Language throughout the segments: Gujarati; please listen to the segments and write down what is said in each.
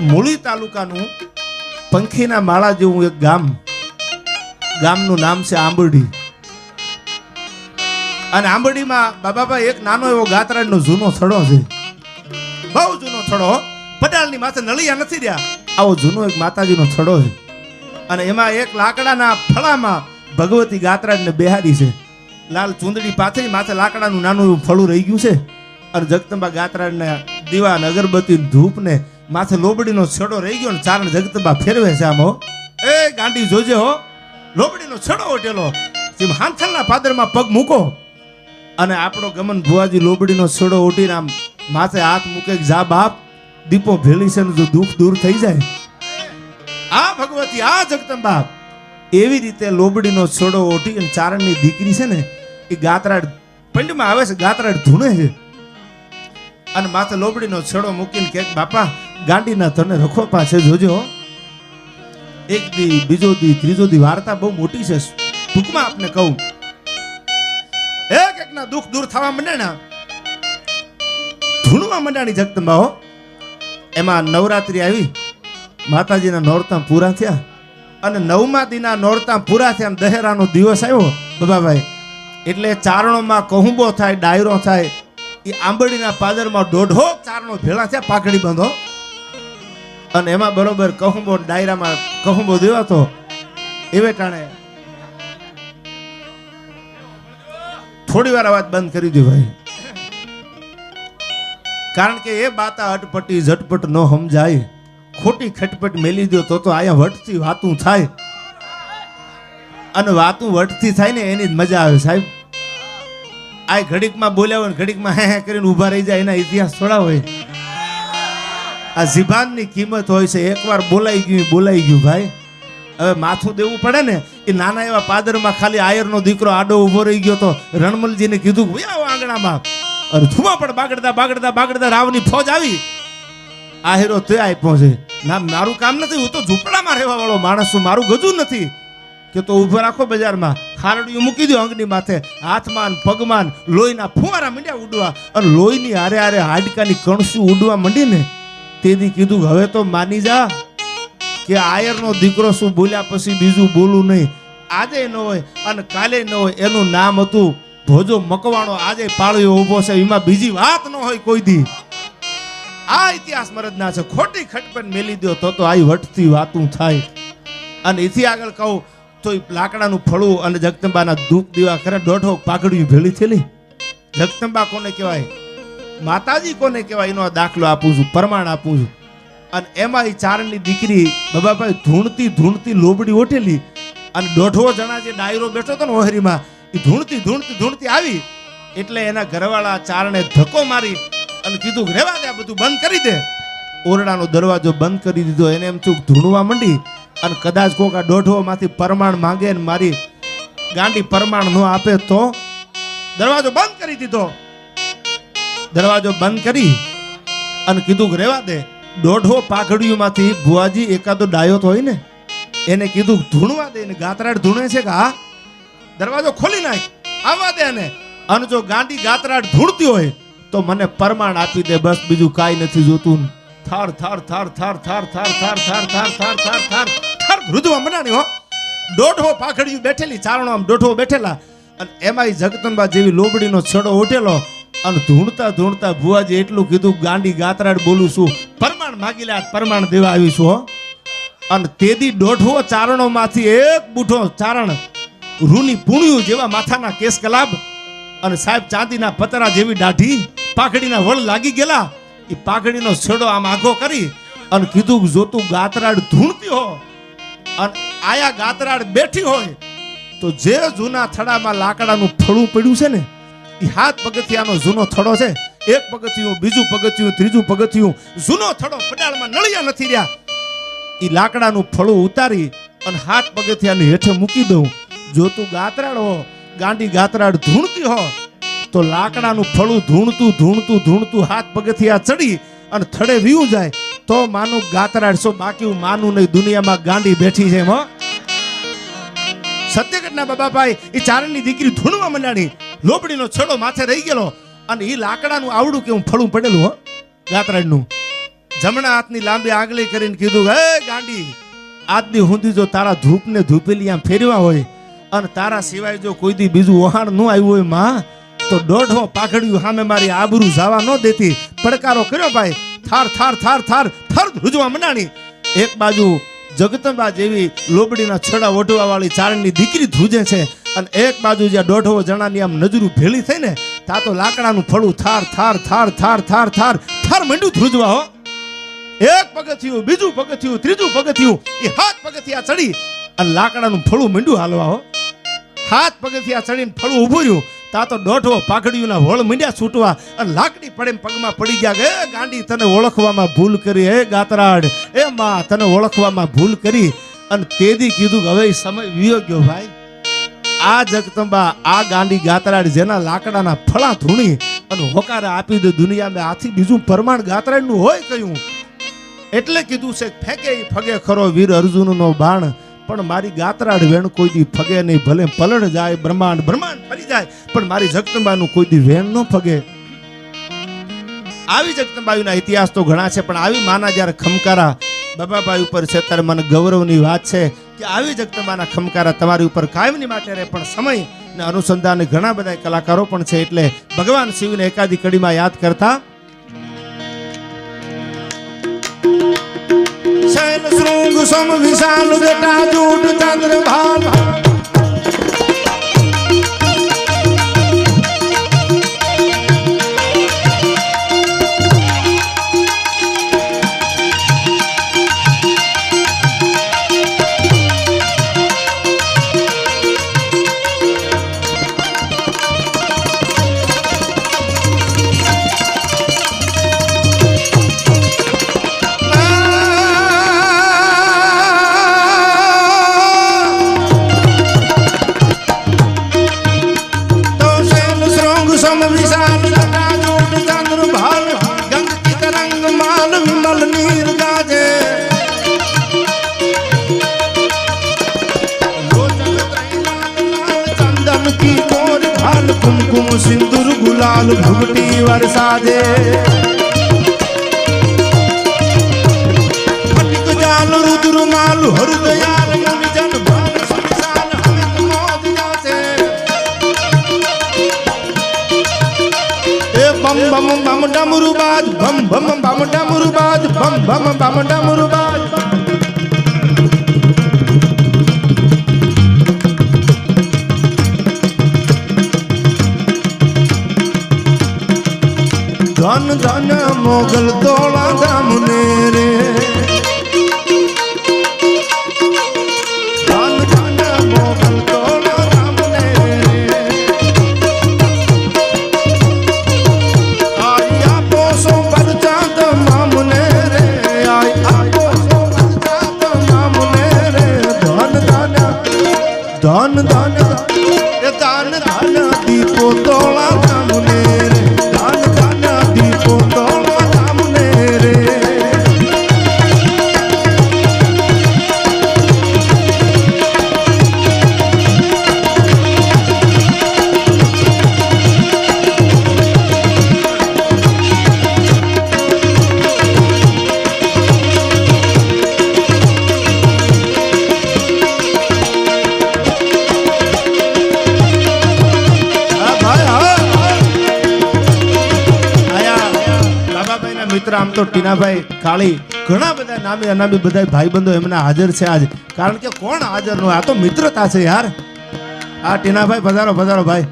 મૂળી તાલુકાનું પંખીના માળા જેવું એક ગામ, ગામનું નામ છે આંબરડી. અને આંબરડીમાં બાબાભાઈ એક નાનો એવો ગાત્રાનો જૂનો થડો છે. બહુ જૂનો થડો પટાળની માથે નળિયા નથી રહ્યા. આવો જૂનો એક માતાજીનો થડો છે. અને એમાં એક લાકડાના ફળામાં ભગવતી ગાત્રાને બેહારી છે. લાલ ચૂંદડી પાથરી માથે લાકડાનું નાનું એવું ફળું રહી ગયું છે. અને જગદંબા ગાતરાડને દીવા ને અગરબત્તી ને ધૂપ ને માથે લોબડીનો છેડો રહી ગયો ને ચારણ જગતબા ફેરવે છે આમ એ ગાંડી જોજે હો. લોબડીનો છેડો ઓટેલો. જેમ હાંથલના પાદરમાં પગ મૂકો અને આપણો ગમન ભુવાજી લોબડીનો છેડો ઓટીને આમ માથે હાથ મૂકે જા બાપ, દીપો ભેળી છે જો દુઃખ દૂર થઈ જાય. આ ભગવતી, આ જગતંબા એવી રીતે લોબડીનો છોડો ઓટી અને ચારણની દીકરી છે ને, એ ગાતરાડ પંડમાં આવે છે ગાતરાડ ધૂણે છે. અને માથે લોબડીનો છેડો મૂકીને કે બાપા ગાંડીના તને રખો પાસે જોજો. એક દી, બીજો દી, ત્રીજો દી વાર્તા બહુ મોટી છે. ટૂંકમાં આપને કહું. એક એકના દુઃખ દૂર થવા માંડે ને. ધૂણવા માંડાણી જગદંબા હો. એમાં નવરાત્રી આવી. માતાજીના નોરતા પૂરા થયા. અને નવમા દીના નોરતા પૂરા થયા દહેરાનો દિવસ આવ્યો. બાબાભાઈ, એટલે ચારણોમાં કહુંબો થાય, ડાયરો થાય, એ આંબળીના પાદરમાં દોઢો ચારણો ભેળા થયા પાકડી બાંધો. અને એમાં બરોબર કહુંબો ડાયરામાં કહુંબો દેવાતો એવે ટાણે થોડી વાર અવાજ બંધ કરી દો ભાઈ. કારણ કે એ બાતા અટપટી ઝટપટ ન સમજાય. ખોટી ખટપટ મેલી દો તો તો અહીંયા વટથી વાતું થાય. અને વાતું વટથી થાય ને એની જ મજા આવે સાહેબ. આ ઘડીકમાં બોલ્યા હોય ઘડીકમાં હે હે કરીને ઊભા રહી જાય એના ઇતિહાસ થોડા હોય. આ જીભાનની કિંમત હોય છે, એકવાર બોલાઈ ગયું બોલાઈ ગયું ભાઈ. હવે માથું દેવું પડે ને, એ નાના એવા પાદરમાં ખાલી આયરનો દીકરો આડો ઊભો રહી ગયો તો રણમલજીને કીધું આવો આંગણામાં. અરે ધુમા પણ બાગડતા બાગડતા બાગડતા રાવની ફોજ આવી. આ હીરો તે આપ્યો છે ના મારું કામ નથી, હું તો ઝૂંપડામાં રહેવા વાળો માણસ છું, મારું ગજું નથી. કે તો ઊભો રાખો બજારમાં. ખારડીયું મૂકી દો અંગની માથે. હાથમાં ને પગમાં લોહીના ફુવારા મંડ્યા ઉડવા. અને લોહીની હારે હારે હાડકાની કણસું ઉડવા માંડીને ને તેથી કીધું, હવે તો માની જા કે આયરનો દીકરો શું બોલ્યા પછી બીજું બોલું નહીં. આજે ન હોય અને કાલે ન હોય, એનું નામ હતું ભોજો મકવાણો. આજે પાળ્યો ઊભો છે, એમાં બીજી વાત ન હોય કોઈ દી. આ ઇતિહાસ મરદના છે. ખોટી ખટપટ મેલી દો તો તો આઈ વટથી વાતું થાય. અને એથી આગળ કહું, તો એ લાકડાનું ફળું અને જગદંબાના ધૂપ દીવા ખરે દોઢો પાઘડ્યું ભેળી થયેલી. જગદંબા કોને કહેવાય? માતાજી કોને કહેવાય? એનો દાખલો આપું છું, પ્રમાણ આપું છું. અને એમાં એ ચારણની દીકરી બાબાભાઈ ધૂણતી ધૂણતી લોબડી ઓઠેલી અને દોઢો જણા જે ડાયરો બેઠો હતો ને ઓહરીમાં, એ ધૂણતી ધૂણતી ધૂણતી આવી એટલે એના ઘરવાળા ચારણે ધક્કો મારી અને કીધું, રેવા દે બધું બંધ કરી દે. ઓરડાનો દરવાજો બંધ કરી દીધો. એને એમ ચૂક ધૂણવા માંડી. અને કદાચ કોક આ દોઢોમાંથી પરમાણ માંગે ને મારી ગાંડી પરમાણ ન આપે તો દરવાજો બંધ કરી દીધો. દરવાજો બંધ કરી અને કીધું રેવા દે દોઢો પાઘડીઓમાંથી ભુવાજી એકાદો ડાયો હોય ને એને કીધું ધૂણવા દે ને ગાતરાડ ધૂણે છે કે હા દરવાજો ખોલી નાખ આવવા દે ને અને જો ગાંડી ગાતરાડ ધૂણતી હોય તો મને પરમાણ આપી દે બસ બીજું કાંઈ નથી જોતું થાર થાર થાર થાર થાર થાર થાર થાર થાર થાર થાર થાર થાર રુદવા મનાણી હો દોઢો પાઘડીયું બેઠેલી ચારણો આમ દોઢો બેઠેલા અને એમાંય જગતનબા જેવી લોબડીનો છડો ઉઠેલો અને ધૂણતા ધૂણતા ભુવાજી એટલું કીધું, ગાંડી ગાતરાડ બોલું છું, પરમાણ માગી લે પરમાણ દેવા આવીશું હો. અને તેદી દોઢો ચારણોમાંથી એક બુઠો ચારણ રૂની પૂણ્યું જેવા માથાના કેસ કલાબ અને સાહેબ ચાંદીના પતરા જેવી દાઢી પાઘડીના વળ લાગી ગયેલા, એ પાઘડીનો છેડો આમ આઘો કરી અને કીધું જોતું ગાતરાડ ધૂણતી હો અને આયા ગાતરાડ બેઠી હોય, તો જે જૂના થડામાં લાકડાનું ફળું પડ્યું છે ને હાથ પગથિયાનો જૂનો થડો છે. એક પગથિયું, બીજું પગથિયું, ત્રીજું પગથિયું. જૂનો થડો પડાળમાં નળિયા નથી રહ્યા. એ લાકડાનું ફળું ઉતારી અને હાથ પગથિયાની હેઠે મૂકી દઉં. જો તું ગાતરાડ હો ગાંડી ગાતરાડ ધૂણતી હો, તો લાકડાનું ફળું ધૂણતું ધૂણતું ધૂણતું હાથ પગથિયા ચડી અને થડે વીવું જાય. તો માનું ગાતરાડ છો બાકી માનું નહીં. દુનિયામાં ગાંડી બેઠી છે એમ, હો. સત્યઘટના બાબાભાઈ એ ચારણની દીકરી ધૂણવા મંડાણી. લોબડીનો છેડો માથે રહી ગયેલો અને એ લાકડાનું આવડું કેવું ફળું પડેલું, હો ગાતરાડનું જમણા હાથની લાંબી આંગળી કરીને કીધું, હે, ગાંડી, આજની હુંદી જો તારા ધૂપને ધૂપેલી આમ ફેરવા હોય અને તારા સિવાય જો કોઈ દી બીજું વહાણ ન આવ્યું હોયમાં, તો દોઢો પાઘડ્યું સામે મારી આબરૂ જવા ન દેતી. પડકારો કર્યો ભાઈ. થાર થાર થાર થાર, થર ધૂજવા મનાણી. એક બાજુ જગતંબા જેવી લોબડીના છડા ઓઢવા વાળી ચારણની દીકરી ધ્રુજે છે. અને એક બાજુ જે દોઢો જણાની આમ નજરું ભેળી થઈ ને તા તો લાકડાનું ફળું થાર થાર થાર થાર થાર થાર થાર મંડ્યું ધ્રુજવા, હો. એક પગથિયું, બીજું પગથિયું, ત્રીજું પગથિયું, એ હાથ પગથિયા ચડી અને લાકડાનું ફળું મંડ્યું હાલવા, હો. હાથ પગથિયા ચડીને ફળું ઊભું રહ્યું તા તો દોઢો પાઘડીઓના હોળ મંડ્યા છૂટવા અને લાકડી પડે પગમાં પડી ગયા કે ગાંડી, તને ઓળખવામાં ભૂલ કરી, હે ગાતરાડ, એ માં, તને ઓળખવામાં ભૂલ કરી. અને તેદી કીધું હવે સમય વિયો ગયો, ભાઈ. આ જગતંબા, આ ગાંડી ગાતરાડ જેના લાકડાના ફળા ધૂણી અને હોકારે આપી દે દુનિયામાં, આથી બીજું પ્રમાણ ગાતરાડનું હોય કયું? એટલે કીધું છે, ફેંકે ફગે ખરો વીર અર્જુનનો બાણ, પણ મારી ગાતરાડ વેણ કોઈ દી ફગે નહીં, ભલે પલણ જાય, બ્રહ્માંડ બ્રહ્માંડ ફરી જાય, પણ મારી જગતંબાનું કોઈ દી વેણ ન ફગે. આવી જગતંબાયુના ઇતિહાસ તો ઘણા છે, પણ આવી માના જ્યારે ખમકારા બાબાભાઈ ઉપર છે, ત્યારે મને ગૌરવની વાત છે કે આવી જગતમાના ખમકારા તમારી ઉપર કાયમની માટે રહે, પણ સમય ને અનુસંધાને ઘણા બધા કલાકારો પણ છે, એટલે ભગવાન શિવને એકાદી કડીમાં યાદ કરતા શૈલ શૃંગ સમ વિશાલ જટા જૂટ ચંદ્ર ભાલ લાલ ભૂગટી વરસાદે રુદ્રુમાલ હૃદયાલ નવિજન ભાન સુવિશાલ હમિત મોદ જાસે એ બમ બમ બમ ડમરુબાજ બમ બમ બમ બમ બમ બમ ધન ધન મોગલ તોળા ધામને રે. મિત્ર આમ તો ટીનાભાઈ કાળી. ઘણા બધા નામે અનામી બધા ભાઈબંધો એમના હાજર છે આજ. કારણ કે કોણ હાજર નો આ તો મિત્રતા છે યાર. આ ટીનાભાઈ પધારો પધારો ભાઈ.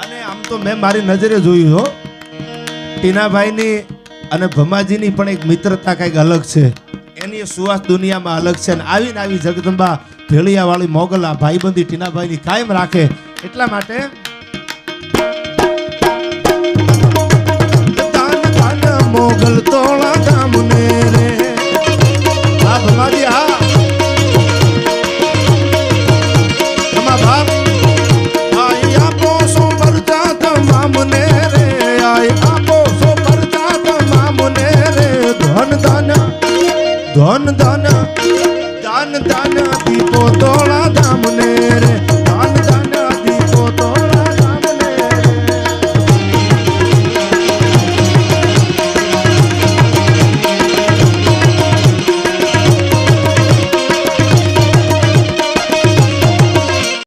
અને આમ તો મેં મારી નજરે જોયું, હો. ટીનાભાઈની અને ભમાજીની પણ એક મિત્રતા કંઈક અલગ છે. એની સુવાસ દુનિયામાં અલગ છે. અને આવીને આવી જગદંબા ભેળિયા વાળી મોગલ ભાઈબંધી ટીનાભાઈની કાયમ રાખે. એટલા માટે મોગલ તોળા ગામને રે. આ ભમાજી આ તમા બાપ આઈ આપો સો પરચા તમામને રે. આઈ આપો સો પરચા તમામને રે. ધન ધન દીપો ધન